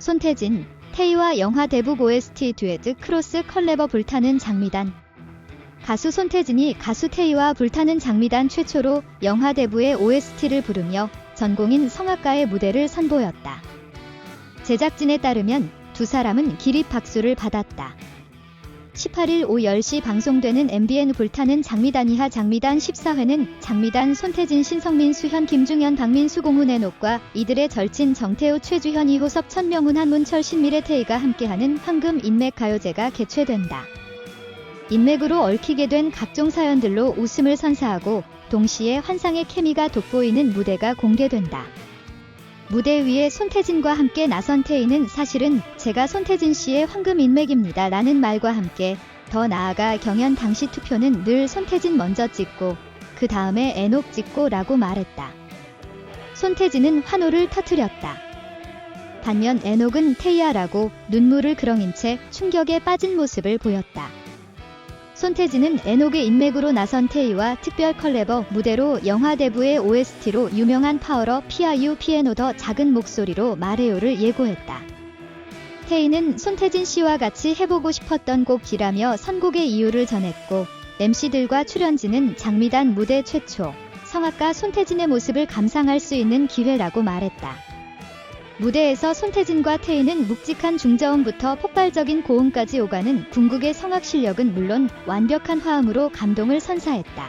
손태진, 태희와 영화 대북 OST 듀엣 크로스 컬래버 불타는 장미단. 가수 손태진이 가수 태희와 불타는 장미단 최초로 영화 대부의 OST를 부르며 전공인 성악가의 무대를 선보였다. 제작진에 따르면 두 사람은 기립 박수를 받았다. 18일 오후 10시 방송되는 MBN 불타는 장미단 이하 장미단 14회는 장미단 손태진 신성민 수현 김중현 박민수 공훈 애녹과 이들의 절친 정태우 최주현 이호섭 천명훈 한문철 신미래 태희가 함께하는 황금 인맥 가요제가 개최된다. 인맥으로 얽히게 된 각종 사연들로 웃음을 선사하고 동시에 환상의 케미가 돋보이는 무대가 공개된다. 무대 위에 손태진과 함께 나선 태희는 사실은 제가 손태진 씨의 황금 인맥입니다 라는 말과 함께 더 나아가 경연 당시 투표는 늘 손태진 먼저 찍고 그 다음에 애녹 찍고 라고 말했다. 손태진은 환호를 터뜨렸다. 반면 애녹은 태희야라고 눈물을 그렁인 채 충격에 빠진 모습을 보였다. 손태진은 애녹의 인맥으로 나선 태희와 특별 컬래버 무대로 영화 대부의 OST로 유명한 파워러 피아유 피에노 더 작은 목소리로 마레오를 예고했다. 태희는 손태진 씨와 같이 해보고 싶었던 곡이라며 선곡의 이유를 전했고 MC들과 출연진은 장미단 무대 최초 성악가 손태진의 모습을 감상할 수 있는 기회라고 말했다. 무대에서 손태진과 태희는 묵직한 중저음부터 폭발적인 고음까지 오가는 궁극의 성악 실력은 물론 완벽한 화음으로 감동을 선사했다.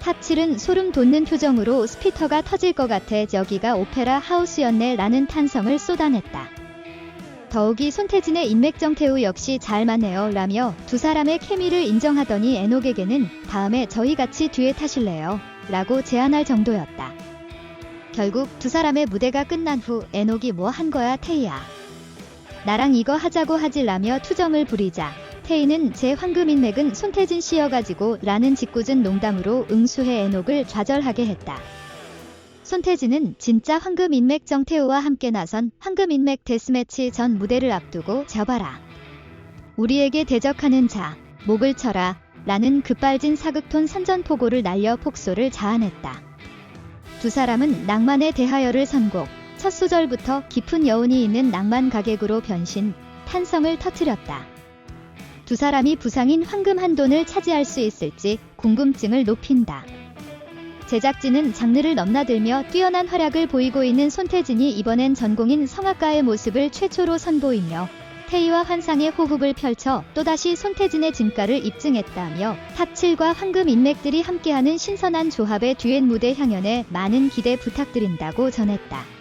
탑7은 소름 돋는 표정으로 스피커가 터질 것 같아 저기가 오페라 하우스였네 라는 탄성을 쏟아냈다. 더욱이 손태진의 인맥정 태우 역시 잘 맞네요 라며 두 사람의 케미를 인정하더니 애녹에게는 다음에 저희 같이 듀엣 하실래요? 라고 제안할 정도였다. 결국 두 사람의 무대가 끝난 후 애녹이 뭐 한 거야 태희야. 나랑 이거 하자고 하질라며 투정을 부리자 태희는 제 황금 인맥은 손태진 씨여가지고 라는 짓궂은 농담으로 응수해 애녹을 좌절하게 했다. 손태진은 진짜 황금 인맥 정태우와 함께 나선 황금 인맥 데스매치 전 무대를 앞두고 접어라. 우리에게 대적하는 자, 목을 쳐라. 라는 급발진 사극톤 선전포고를 날려 폭소를 자아냈다. 두 사람은 낭만에 대하여를 선곡, 첫 소절부터 깊은 여운이 있는 낭만 가객으로 변신, 탄성을 터뜨렸다. 두 사람이 부상인 황금 한 돈을 차지할 수 있을지 궁금증을 높인다. 제작진은 장르를 넘나들며 뛰어난 활약을 보이고 있는 손태진이 이번엔 전공인 성악가의 모습을 최초로 선보이며 태희와 환상의 호흡을 펼쳐 또다시 손태진의 진가를 입증했다며 탑7과 황금 인맥들이 함께하는 신선한 조합의 듀엣 무대 향연에 많은 기대 부탁드린다고 전했다.